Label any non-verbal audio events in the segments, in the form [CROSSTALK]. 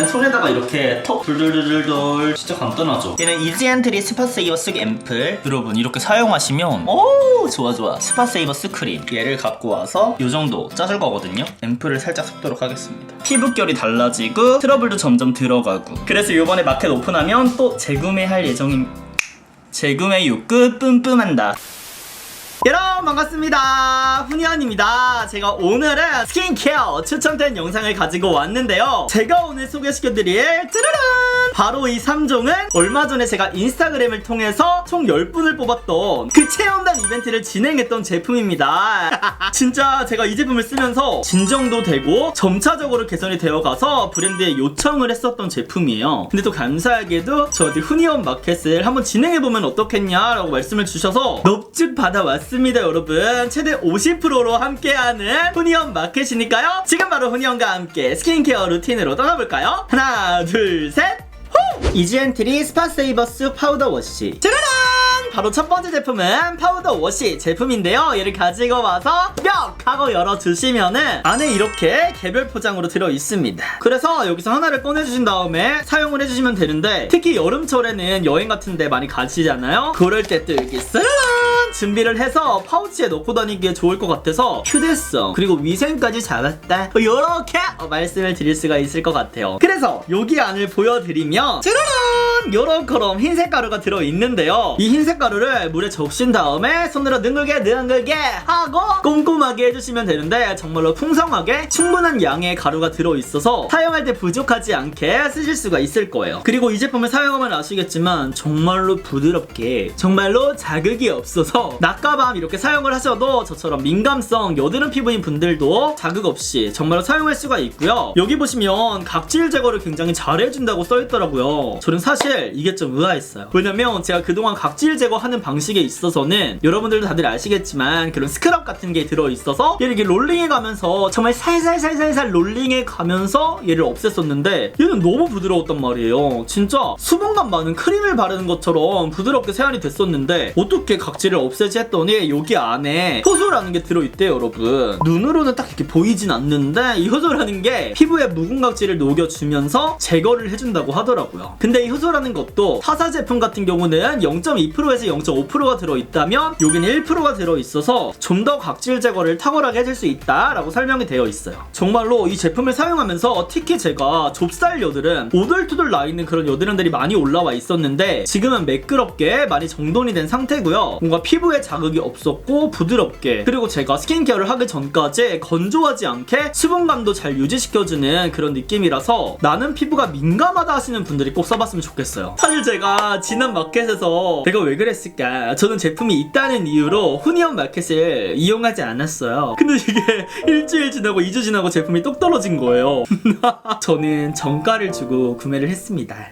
그냥 손에다가 이렇게 턱 둘둘둘둘 진짜 간단하죠. 얘는 이지엔트리 스파세이버 쓱 앰플 여러분 이렇게 사용하시면 오 좋아 좋아. 스파세이버 스크린 얘를 갖고 와서 이 정도 짜줄 거거든요. 앰플을 살짝 섞도록 하겠습니다. 피부결이 달라지고 트러블도 점점 들어가고. 그래서 이번에 마켓 오픈하면 또 재구매할 예정입니다 재구매 욕구 뿜뿜한다 여러분 반갑습니다. 훈이언입니다. 제가 오늘은 스킨케어 추천된 영상을 가지고 왔는데요. 제가 오늘 소개시켜드릴 짜라란 바로 이 3종은 얼마 전에 제가 인스타그램을 통해서 총 10분을 뽑았던 그 체험단 이벤트를 진행했던 제품입니다. [LAUGHS] 진짜 제가 이 제품을 쓰면서 진정도 되고 점차적으로 개선이 되어가서 브랜드에 요청을 했었던 제품이에요. 근데 또 감사하게도 저 어디 훈이언 마켓을 한번 진행해보면 어떻겠냐라고 말씀을 주셔서 넙죽 받아왔 습니다 여러분. 최대 50%로 함께하는 훈이언 마켓이니까요. 지금 바로 훈이언과 함께 스킨케어 루틴으로 떠나볼까요? 하나 둘셋 이지엔트리 스파세이버스 파우더 워시. 짜라란! 바로 첫 번째 제품은 파우더 워시 제품인데요. 얘를 가지고 와서 뿅 하고 열어주시면은 안에 이렇게 개별 포장으로 들어있습니다. 그래서 여기서 하나를 꺼내주신 다음에 사용을 해주시면 되는데 특히 여름철에는 여행 같은 데 많이 가시잖아요. 그럴 때 또 이렇게 쓰르란 준비를 해서 파우치에 넣고 다니기에 좋을 것 같아서 휴대성 그리고 위생까지 잡았다. 이렇게 말씀을 드릴 수가 있을 것 같아요. 그래서 여기 안을 보여드리면 짜라란! 요런처럼 흰색 가루가 들어있는데요. 이 흰색 가루를 물에 적신 다음에 손으로 능글게 능글게 하고 꼼꼼하게 해주시면 되는데 정말로 풍성하게 충분한 양의 가루가 들어있어서 사용할 때 부족하지 않게 쓰실 수가 있을 거예요. 그리고 이 제품을 사용하면 아시겠지만 정말로 부드럽게 정말로 자극이 없어서 낮과 밤 이렇게 사용을 하셔도 저처럼 민감성 여드름 피부인 분들도 자극 없이 정말로 사용할 수가 있고요. 여기 보시면 각질 제거를 굉장히 잘 해준다고 써있더라고요. 저는 사실 이게 좀 의아했어요. 왜냐면 제가 그동안 각질 제거하는 방식에 있어서는 여러분들도 다들 아시겠지만 그런 스크럽 같은 게 들어있어서 얘를 이렇게 롤링해 가면서 정말 살살살살살 롤링해 가면서 얘를 없앴었는데 얘는 너무 부드러웠단 말이에요. 진짜 수분감 많은 크림을 바르는 것처럼 부드럽게 세안이 됐었는데 어떻게 각질을 없 애지 했더니 여기 안에 효소라는 게 들어있대요 여러분. 눈으로는 딱 이렇게 보이진 않는데 이 효소라는 게 피부에 묵은 각질을 녹여주면서 제거를 해준다고 하더라고요. 근데 이 효소라는 것도 타사 제품 같은 경우는 0.2%에서 0.5%가 들어있다면 여기는 1%가 들어있어서 좀 더 각질 제거를 탁월하게 해줄 수 있다라고 설명이 되어 있어요. 정말로 이 제품을 사용하면서 특히 제가 좁쌀 여드름 오돌토돌 나 있는 그런 여드름들이 많이 올라와 있었는데 지금은 매끄럽게 많이 정돈이 된 상태고요. 뭔가 피부 에 자극이 없었고 부드럽게. 그리고 제가 스킨케어를 하기 전까지 건조하지 않게 수분감도 잘 유지시켜주는 그런 느낌이라서 나는 피부가 민감하다 하시는 분들이 꼭 써봤으면 좋겠어요. 사실 제가 지난 마켓에서 내가 왜 그랬을까? 저는 제품이 있다는 이유로 후니언 마켓을 이용하지 않았어요. 근데 이게 [LAUGHS] 일주일 지나고 2주 지나고 제품이 똑 떨어진 거예요. [LAUGHS] 저는 정가를 주고 구매를 했습니다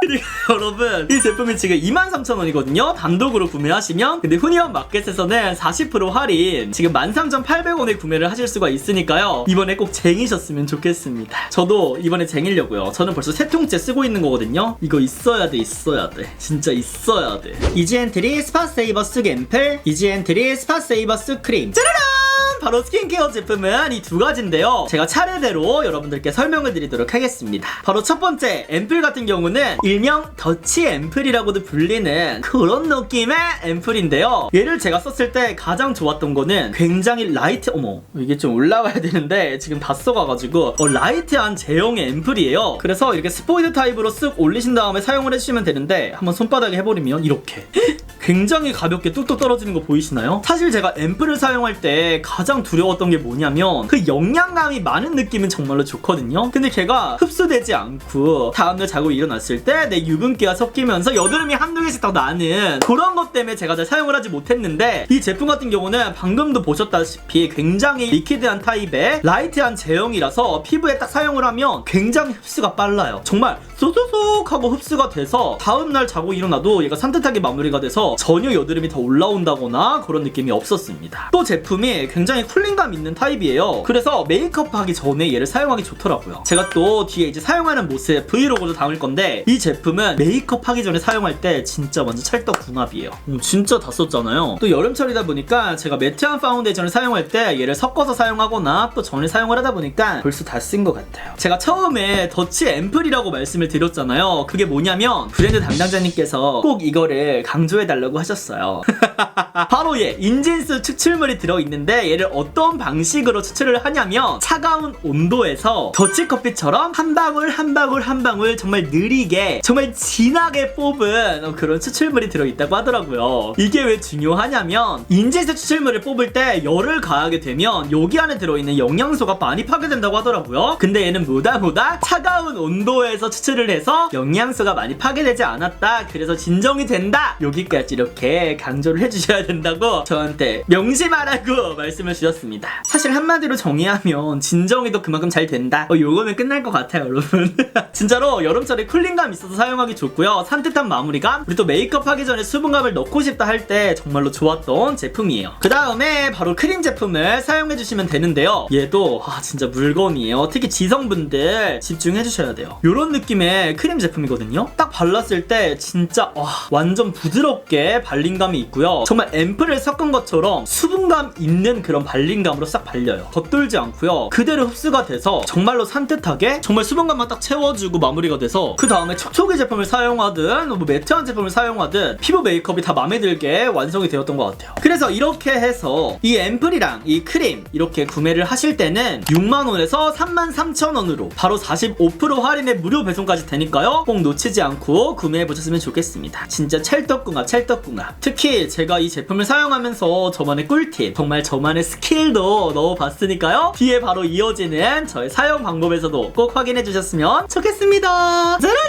[LAUGHS] 여러분 이 제품이 지금 23,000원이거든요. 단독으로 구매하시면 근데 후니언 마켓에서는 40% 할인 지금 13,800원에 구매를 하실 수가 있으니까요. 이번에 꼭 쟁이셨으면 좋겠습니다. 저도 이번에 쟁이려고요. 저는 벌써 세 통째 쓰고 있는 거거든요. 이거 있어야 돼 있어야 돼. 진짜 있어야 돼. 이지엔트리 스파세이버스 앰플 이지엔트리 스파세이버스 크림. 짜라란 바로 스킨케어 제품은 이 두 가지인데요. 제가 차례대로 여러분들께 설명을 드리도록 하겠습니다. 바로 첫 번째 앰플 같은 경우는 일명 더치 앰플이라고도 불리는 그런 느낌의 앰플인데요. 얘를 제가 썼을 때 가장 좋았던 거는 굉장히 라이트 어머 이게 좀 올라와야 되는데 지금 다 써가가지고 어, 라이트한 제형의 앰플이에요. 그래서 이렇게 스포이드 타입으로 쓱 올리신 다음에 사용을 해주시면 되는데 한번 손바닥에 해버리면 이렇게 [LAUGHS] 굉장히 가볍게 뚝뚝 떨어지는 거 보이시나요? 사실 제가 앰플을 사용할 때 가장 두려웠던 게 뭐냐면 그 영양감이 많은 느낌은 정말로 좋거든요. 근데 걔가 흡수되지 않고 다음날 자고 일어났을 때 내 유분기가 섞이면서 여드름이 한두 개씩 더 나는 그런 것 때문에 제가 잘 사용을 하지 못했는데 이 제품 같은 경우는 방금도 보셨다시피 굉장히 리퀴드한 타입의 라이트한 제형이라서 피부에 딱 사용을 하면 굉장히 흡수가 빨라요. 정말 쏙쏙쏙 하고 흡수가 돼서 다음날 자고 일어나도 얘가 산뜻하게 마무리가 돼서 전혀 여드름이 더 올라온다거나 그런 느낌이 없었습니다. 또 제품이 굉장히 굉장히 쿨링감 있는 타입이에요. 그래서 메이크업 하기 전에 얘를 사용하기 좋더라고요. 제가 또 뒤에 이제 사용하는 모습 브이로그도 담을 건데 이 제품은 메이크업 하기 전에 사용할 때 진짜 완전 찰떡 궁합이에요. 음, 진짜 다 썼잖아요. 또 여름철이다 보니까 제가 매트한 파운데이션을 사용할 때 얘를 섞어서 사용하거나 또 전에 사용을 하다 보니까 벌써 다 쓴 것 같아요. 제가 처음에 더치 앰플이라고 말씀을 드렸잖아요. 그게 뭐냐면 브랜드 담당자님께서 꼭 이거를 강조해달라고 하셨어요. [LAUGHS] 바로 얘 인진수 추출물이 들어있는데 얘를 어떤 방식으로 추출을 하냐면 차가운 온도에서 더치커피처럼 한 방울 한 방울 한 방울 정말 느리게 정말 진하게 뽑은 그런 추출물이 들어있다고 하더라고요. 이게 왜 중요하냐면 인진수 추출물을 뽑을 때 열을 가하게 되면 여기 안에 들어있는 영양소가 많이 파괴된다고 하더라고요. 근데 얘는 뭐다 뭐다 차가운 온도에서 추출을 해서 영양소가 많이 파괴되지 않았다. 그래서 진정이 된다. 여기까지 이렇게 강조를 해주셔야 된다고 저한테 명심하라고 [LAUGHS] 말씀을 주셨습니다. 사실 한마디로 정의하면 진정이도 그만큼 잘 된다. 어, 요거면 끝날 것 같아요 여러분. [LAUGHS] 진짜로 여름철에 쿨링감 있어서 사용하기 좋고요. 산뜻한 마무리감 그리고 또 메이크업 하기 전에 수분감을 넣고 싶다 할 때 정말로 좋았던 제품이에요. 그 다음에 바로 크림 제품을 사용해 주시면 되는데요. 얘도 아 진짜 물건이에요. 특히 지성분들 집중해 주셔야 돼요. 요런 느낌의 크림 제품이거든요. 딱 발랐을 때 진짜 와 완전 부드럽게 발림감이 있고요. 정말 앰플을 섞은 것처럼 수분감 있는 그런 발림감으로 싹 발려요. 겉돌지 않고요. 그대로 흡수가 돼서 정말로 산뜻하게 정말 수분감만 딱 채워주고 마무리가 돼서 그 다음에 촉촉이 제품을 사용하든 뭐 매트한 제품을 사용하든 피부 메이크업이 다 마음에 들게 완성이 되었던 것 같아요. 그래서 이렇게 해서 이 앰플이랑 이 크림 이렇게 구매를 하실 때는 6만원에서 33,000원으로 바로 45% 할인에 무료 배송까지 되니까요. 꼭 놓치지 않고 구매해 보셨으면 좋겠습니다. 진짜 찰떡궁합 찰떡궁합. 특히 제가 이 제품을 사용하면서 저만의 꿀팁 정말 저만의 스킬도 넣어봤으니까요. 뒤에 바로 이어지는 저의 사용 방법에서도 꼭 확인해 주셨으면 좋겠습니다. 짜라란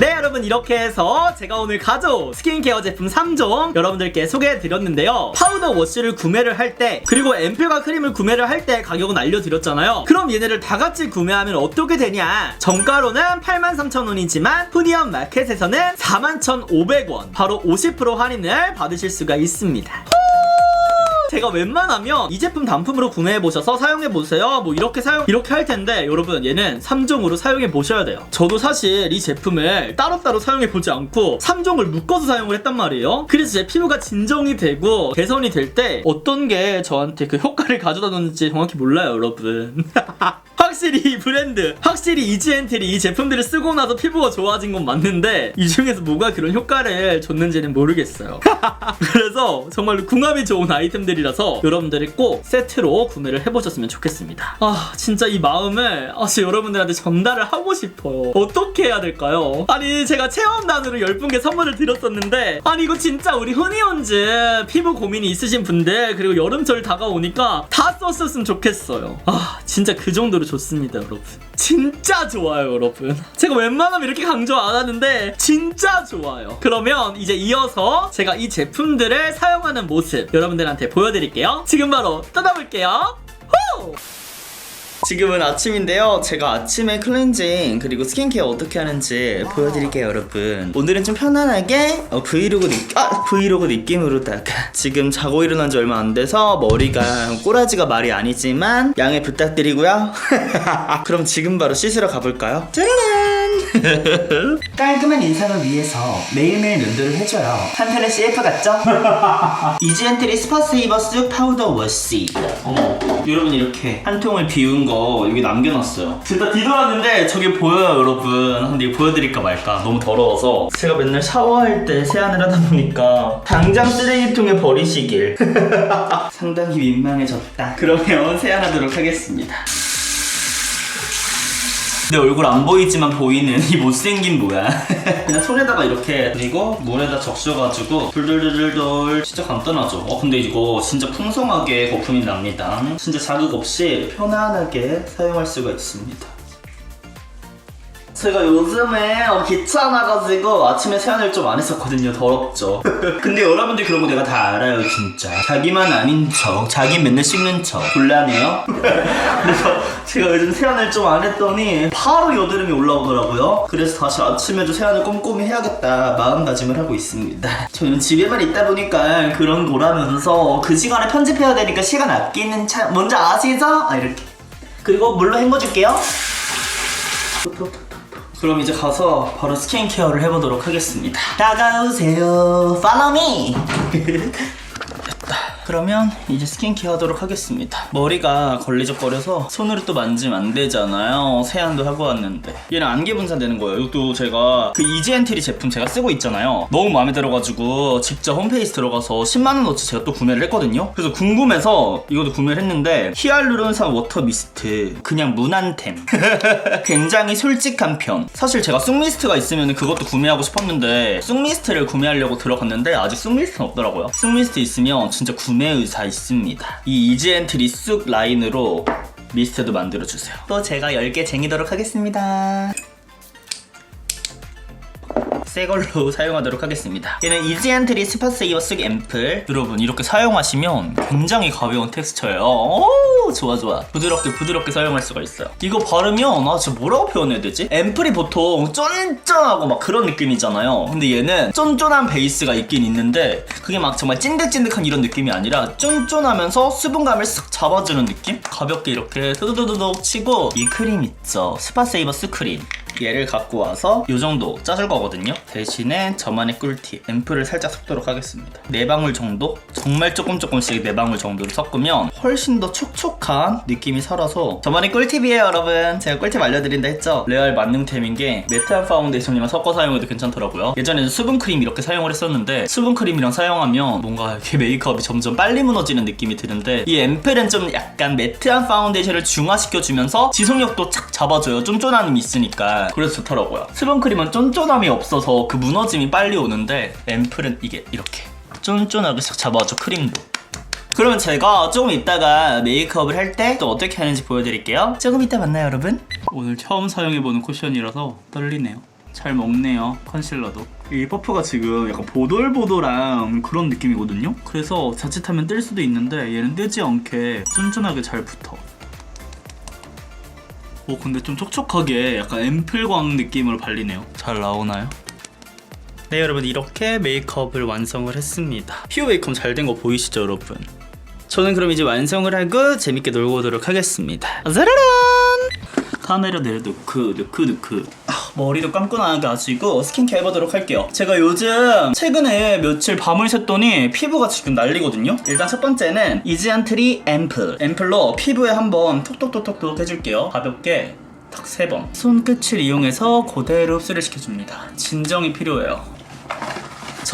네 여러분 이렇게 해서 제가 오늘 가져온 스킨케어 제품 3종 여러분들께 소개해드렸는데요. 파우더 워시를 구매를 할 때 그리고 앰플과 크림을 구매를 할 때 가격은 알려드렸잖아요. 그럼 얘네를 다 같이 구매하면 어떻게 되냐? 정가로는 83,000원이지만 푸니언 마켓에서는 41,500원 바로 50% 할인을 받으실 수가 있습니다 제가 웬만하면 이 제품 단품으로 구매해 보셔서 사용해 보세요. 뭐 이렇게 사용 이렇게 할 텐데 여러분 얘는 3종으로 사용해 보셔야 돼요. 저도 사실 이 제품을 따로따로 사용해 보지 않고 3종을 묶어서 사용을 했단 말이에요. 그래서 제 피부가 진정이 되고 개선이 될 때 어떤 게 저한테 그 효과를 가져다 줬는지 정확히 몰라요, 여러분. [LAUGHS] 확실히 이 브랜드, 확실히 이지엔틀이 이 제품들을 쓰고 나서 피부가 좋아진 건 맞는데 이 중에서 뭐가 그런 효과를 줬는지는 모르겠어요. [LAUGHS] 그래서 정말 궁합이 좋은 아이템들이 라서 여러분들이 꼭 세트로 구매를 해보셨으면 좋겠습니다. 아 진짜 이 마음을 아, 진짜 여러분들한테 전달을 하고 싶어요. 어떻게 해야 될까요? 아니 제가 체험단으로 10분께 선물을 드렸었는데 아니 이거 진짜 우리 흔히언즈 피부 고민이 있으신 분들 그리고 여름철 다가오니까 다 썼었으면 좋겠어요. 아 진짜 그 정도로 좋습니다 여러분. 진짜 좋아요 여러분. 제가 웬만하면 이렇게 강조 안 하는데 진짜 좋아요. 그러면 이제 이어서 제가 이 제품들을 사용하는 모습 여러분들한테 보여드릴게요. 지금 바로 떠나볼게요. 후! 지금은 아침인데요. 제가 아침에 클렌징 그리고 스킨케어 어떻게 하는지 보여드릴게요, 여러분. 오늘은 좀 편안하게 어, 브이로그 느 아, 브이로그 느낌으로다가 지금 자고 일어난 지 얼마 안 돼서 머리가 꼬라지가 말이 아니지만 양해 부탁드리고요. [LAUGHS] 그럼 지금 바로 씻으러 가볼까요? 짜라란! [LAUGHS] 깔끔한 인상을 위해서 매일매일 면도를 해줘요. 한편의 CF 같죠? [LAUGHS] 이지엔트리 스파 세이버 스 파우더 워시. 어머, 여러분 이렇게 한 통을 비운 거 여기 남겨놨어요. 진짜 뒤돌았는데 저게 보여요, 여러분. 근데 보여드릴까 말까. 너무 더러워서 제가 맨날 샤워할 때 세안을 하다 보니까 당장 쓰레기통에 버리시길. [LAUGHS] 상당히 민망해졌다. 그러면 세안하도록 하겠습니다. 내 얼굴 안 보이지만 보이는 이 못생긴 뭐야? [LAUGHS] 그냥 손에다가 이렇게 그리고 물에다 적셔가지고 돌돌돌돌돌 진짜 간단하죠. 어 근데 이거 진짜 풍성하게 거품이 납니다. 진짜 자극 없이 편안하게 사용할 수가 있습니다 제가 요즘에 어, 귀찮아가지고 아침에 세안을 좀 안 했었거든요. 더럽죠. [LAUGHS] 근데 여러분들 그런 거 내가 다 알아요, 진짜. 자기만 아닌 척, 자기 맨날 씻는 척. 곤란해요? [LAUGHS] 그래서 제가 요즘 세안을 좀 안 했더니 바로 여드름이 올라오더라고요. 그래서 다시 아침에도 세안을 꼼꼼히 해야겠다 마음가짐을 하고 있습니다. [LAUGHS] 저는 집에만 있다 보니까 그런 거라면서 그 시간에 편집해야 되니까 시간 아끼는 차 뭔지 아시죠? 아 이렇게. 그리고 물로 헹궈줄게요. 그럼 이제 가서 바로 스킨케어를 해보도록 하겠습니다. 다가오세요. Follow me. 됐다. [LAUGHS] 그러면 이제 스킨케어 하도록 하겠습니다. 머리가 걸리적거려서 손으로 또 만지면 안 되잖아요. 세안도 하고 왔는데. 얘는 안개 분산되는 거예요. 이것도 제가 그 이지엔트리 제품 제가 쓰고 있잖아요. 너무 마음에 들어가지고 직접 홈페이지 들어가서 10만원어치 제가 또 구매를 했거든요. 그래서 궁금해서 이것도 구매를 했는데 히알루론산 워터 미스트 그냥 무난템. [LAUGHS] 굉장히 솔직한 편. 사실 제가 쑥미스트가 있으면 그것도 구매하고 싶었는데 쑥미스트를 구매하려고 들어갔는데 아직 쑥미스트는 없더라고요. 쑥미스트 있으면 진짜 구매 의사 있습니다. 이 이지 엔트리 쑥 라인으로 미스트도 만들어주세요. 또 제가 10개 쟁이도록 하겠습니다. 새 걸로 [LAUGHS] 사용하도록 하겠습니다. 얘는 이지엔트리 스파 세이버 쓱 앰플. 여러분 이렇게 사용하시면 굉장히 가벼운 텍스처예요. 오 좋아 좋아. 부드럽게 부드럽게 사용할 수가 있어요. 이거 바르면 아 진짜 뭐라고 표현해야 되지? 앰플이 보통 쫀쫀하고 막 그런 느낌이잖아요. 근데 얘는 쫀쫀한 베이스가 있긴 있는데 그게 막 정말 찐득찐득한 이런 느낌이 아니라 쫀쫀하면서 수분감을 싹 잡아주는 느낌? 가볍게 이렇게 두두두둑 치고 이 크림 있죠. 스파 세이버 스 크림. 얘를 갖고 와서 이 정도 짜줄 거거든요. 대신에 저만의 꿀팁 앰플을 살짝 섞도록 하겠습니다. 네 방울 정도? 정말 조금 조금씩 네 방울 정도를 섞으면 훨씬 더 촉촉한 느낌이 살아서 저만의 꿀팁이에요 여러분. 제가 꿀팁 알려드린다 했죠? 레알 만능템인 게 매트한 파운데이션이랑 섞어 사용해도 괜찮더라고요. 예전에는 수분 크림 이렇게 사용을 했었는데 수분 크림이랑 사용하면 뭔가 이렇게 메이크업이 점점 빨리 무너지는 느낌이 드는데 이 앰플은 좀 약간 매트한 파운데이션을 중화시켜주면서 지속력도 착 잡아줘요. 쫀쫀함이 있으니까. 그래서 좋더라고요. 수분 크림은 쫀쫀함이 없어서 그 무너짐이 빨리 오는데 앰플은 이게 이렇게 쫀쫀하게 싹 잡아줘 크림도. 그러면 제가 조금 이따가 메이크업을 할 때 또 어떻게 하는지 보여드릴게요. 조금 이따 만나요, 여러분. 오늘 처음 사용해보는 쿠션이라서 떨리네요. 잘 먹네요, 컨실러도. 이 퍼프가 지금 약간 보돌보돌한 그런 느낌이거든요? 그래서 자칫하면 뜰 수도 있는데 얘는 뜨지 않게 쫀쫀하게 잘 붙어. 오, 근데 좀 촉촉하게 약간 앰플광 느낌으로 발리네요. 잘 나오나요? 네 여러분 이렇게 메이크업을 완성을 했습니다. 피부 메이크업 잘 된 거 보이시죠 여러분? 저는 그럼 이제 완성을 하고 재밌게 놀고 오도록 하겠습니다. 짜라란! 카메라 내려놓고 놓고 놓고 아, 머리도 감고 나가지고 스킨케어 해보도록 할게요. 제가 요즘 최근에 며칠 밤을 샜더니 피부가 지금 난리거든요? 일단 첫 번째는 이지안트리 앰플. 앰플로 피부에 한번 톡톡톡톡톡 해줄게요. 가볍게 딱세 번. 손끝을 이용해서 그대로 흡수를 시켜줍니다. 진정이 필요해요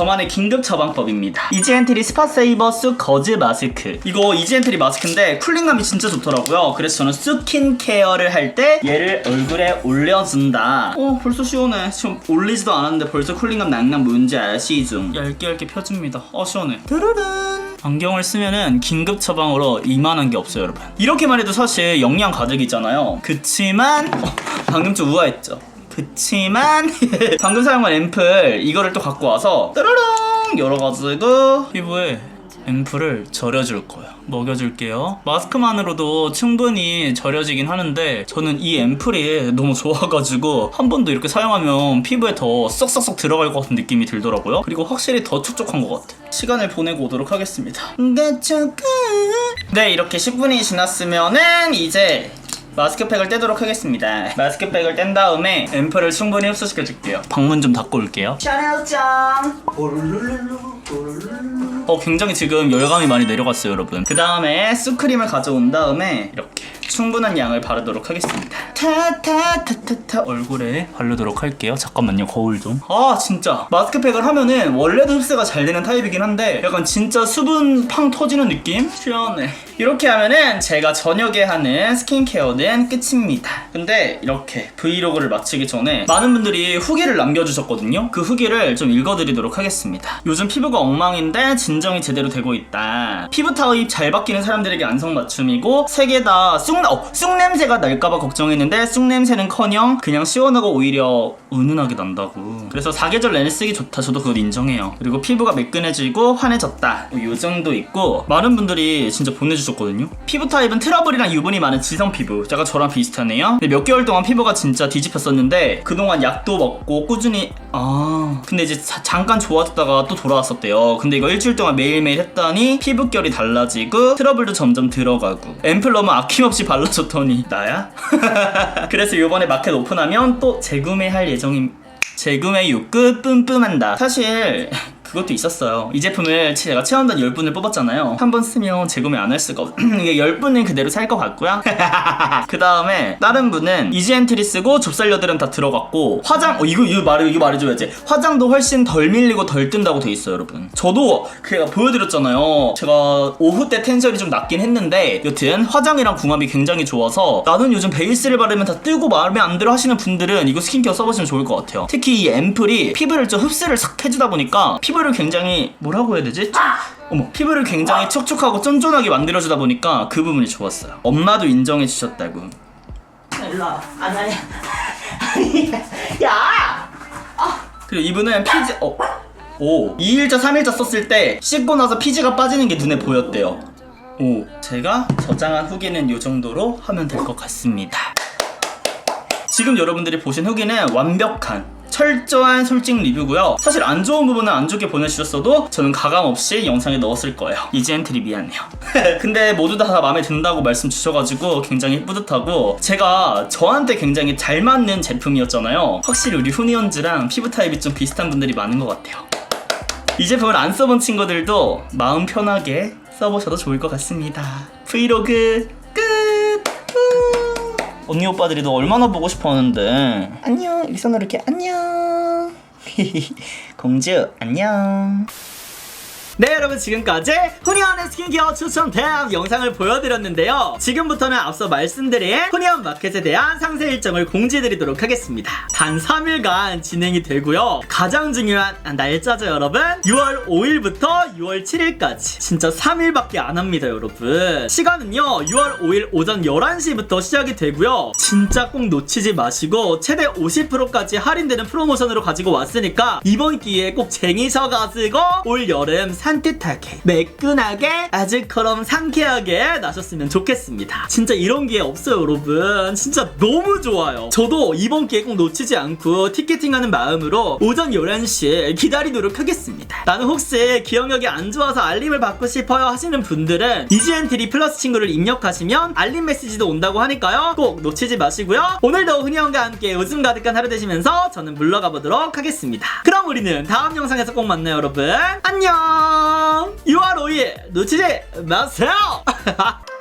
저만의 긴급 처방법입니다. 이지엔트리 스파세이버 쑥 거즈 마스크. 이거 이지엔트리 마스크인데 쿨링감이 진짜 좋더라고요. 그래서 저는 스킨케어를 할 때 얘를 얼굴에 올려준다. 어 벌써 시원해. 지금 올리지도 않았는데 벌써 쿨링감 낭낭 뭔지 아시죠? 얇게 얇게 펴줍니다. 어 시원해. 드르른. 안경을 쓰면은 긴급 처방으로 이만한 게 없어요, 여러분. 이렇게만 해도 사실 영양 가득이잖아요. 그치만 어, 방금 좀 우아했죠. 그치만 [LAUGHS] 방금 사용한 앰플 이거를 또 갖고 와서 따라랑! 열어가지고 피부에 앰플을 절여줄 거예요. 먹여줄게요. 마스크만으로도 충분히 절여지긴 하는데 저는 이 앰플이 너무 좋아가지고 한 번 더 이렇게 사용하면 피부에 더 쏙쏙쏙 들어갈 것 같은 느낌이 들더라고요. 그리고 확실히 더 촉촉한 것 같아 시간을 보내고 오도록 하겠습니다. 네 이렇게 10분이 지났으면은 이제 마스크팩을 떼도록 하겠습니다. 마스크팩을 뗀 다음에 앰플을 충분히 흡수시켜 줄게요. 방문 좀 닫고 올게요. 샤넬짱. 어 굉장히 지금 열감이 많이 내려갔어요, 여러분. 그 다음에 수크림을 가져온 다음에 이렇게 충분한 양을 바르도록 하겠습니다. 타타타타타 얼굴에 바르도록 할게요. 잠깐만요, 거울 좀. 아 진짜 마스크팩을 하면은 원래도 흡수가 잘 되는 타입이긴 한데 약간 진짜 수분 팡 터지는 느낌? 시원해. 이렇게 하면은 제가 저녁에 하는 스킨케어는 내일은 끝입니다. 근데 이렇게 브이로그를 마치기 전에 많은 분들이 후기를 남겨주셨거든요. 그 후기를 좀 읽어드리도록 하겠습니다. 요즘 피부가 엉망인데 진정이 제대로 되고 있다. 피부 타입 잘 바뀌는 사람들에게 안성맞춤이고 세 개 다 쑥, 어, 쑥 냄새가 날까봐 걱정했는데 쑥 냄새는커녕 그냥 시원하고 오히려 은은하게 난다고. 그래서 사계절 내내 쓰기 좋다. 저도 그걸 인정해요. 그리고 피부가 매끈해지고 환해졌다. 뭐요 정도 있고 많은 분들이 진짜 보내주셨거든요. 피부 타입은 트러블이랑 유분이 많은 지성 피부. 약간 저랑 비슷하네요. 근데 몇 개월 동안 피부가 진짜 뒤집혔었는데 그동안 약도 먹고 꾸준히 아 근데 이제 자- 잠깐 좋아졌다가 또 돌아왔었대요. 근데 이거 일주일 동안 매일매일 했더니 피부결이 달라지고 트러블도 점점 들어가고 앰플 너무 아낌없이 발라줬더니 나야? [LAUGHS] 그래서 이번에 마켓 오픈하면 또 재구매할 예정임. 재구매 욕구 뿜뿜한다. 사실 그것도 있었어요. 이 제품을 제가 체험단 10분을 뽑았잖아요. 한 번 쓰면 재구매 안 할 수가 없. [LAUGHS] 이게 10분은 그대로 살 것 같고요. [LAUGHS] 그 다음에 다른 분은 이지엔트리 쓰고 좁쌀여드름 다 들어갔고 화장 어 이거 이거 말해 이거 말해줘야지. 화장도 훨씬 덜 밀리고 덜 뜬다고 돼 있어요, 여러분. 저도 제가 보여드렸잖아요. 제가 오후 때 텐션이 좀 낮긴 했는데 여튼 화장이랑 궁합이 굉장히 좋아서 나는 요즘 베이스를 바르면 다 뜨고 마음에 안 들어 하시는 분들은 이거 스킨케어 써보시면 좋을 것 같아요. 특히 이 앰플이 피부를 좀 흡수를 싹 해주다 보니까 피부 를 굉장히 뭐라고 해야 되지? 어머 피부를 굉장히 촉촉하고 쫀쫀하게 만들어주다 보니까 그 부분이 좋았어요. 엄마도 인정해 주셨다고. 일로 와. 아니 아니. 야! 그리고 이분은 피지 어. 오 2일자 3일자 썼을 때 씻고 나서 피지가 빠지는 게 눈에 보였대요 오 제가 저장한 후기는 이 정도로 하면 될 것 같습니다 지금 여러분들이 보신 후기는 완벽한 철저한 솔직 리뷰고요. 사실 안 좋은 부분은 안 좋게 보내주셨어도 저는 가감 없이 영상에 넣었을 거예요. 이지 엔트리 미안해요. 근데 모두 다, 다 마음에 든다고 말씀 주셔가지고 굉장히 뿌듯하고 제가 저한테 굉장히 잘 맞는 제품이었잖아요. 확실히 우리 후니언즈랑 피부 타입이 좀 비슷한 분들이 많은 것 같아요. 이 제품을 안 써본 친구들도 마음 편하게 써보셔도 좋을 것 같습니다. 브이로그 끝! 후. 언니 오빠들이 너 얼마나 보고 싶어 하는데. 안녕 이 손으로 이렇게 안녕 [LAUGHS] 공주 안녕 네 여러분 지금까지 후니언의 스킨케어 추천템 영상을 보여드렸는데요. 지금부터는 앞서 말씀드린 후니언 마켓에 대한 상세 일정을 공지해드리도록 하겠습니다. 단 3일간 진행이 되고요. 가장 중요한 날짜죠 여러분? 6월 5일부터 6월 7일까지. 진짜 3일밖에 안 합니다 여러분. 시간은요 6월 5일 오전 11시부터 시작이 되고요. 진짜 꼭 놓치지 마시고 최대 50%까지 할인되는 프로모션으로 가지고 왔으니까 이번 기회에 꼭 쟁이셔가지고 올 여름 산뜻하게 매끈하게 아직처럼 상쾌하게 나셨으면 좋겠습니다. 진짜 이런 기회 없어요 여러분. 진짜 너무 좋아요. 저도 이번 기회 꼭 놓치지 않고 티켓팅하는 마음으로 오전 11시에 기다리도록 하겠습니다. 나는 혹시 기억력이 안 좋아서 알림을 받고 싶어요 하시는 분들은 이지엔트리 플러스 친구를 입력하시면 알림 메시지도 온다고 하니까요. 꼭 놓치지 마시고요. 오늘도 흔히형과 함께 웃음 가득한 하루 되시면서 저는 물러가 보도록 하겠습니다. 그럼 우리는 다음 영상에서 꼭 만나요 여러분 안녕. 6월 5일 놓치지 마세요 [LAUGHS]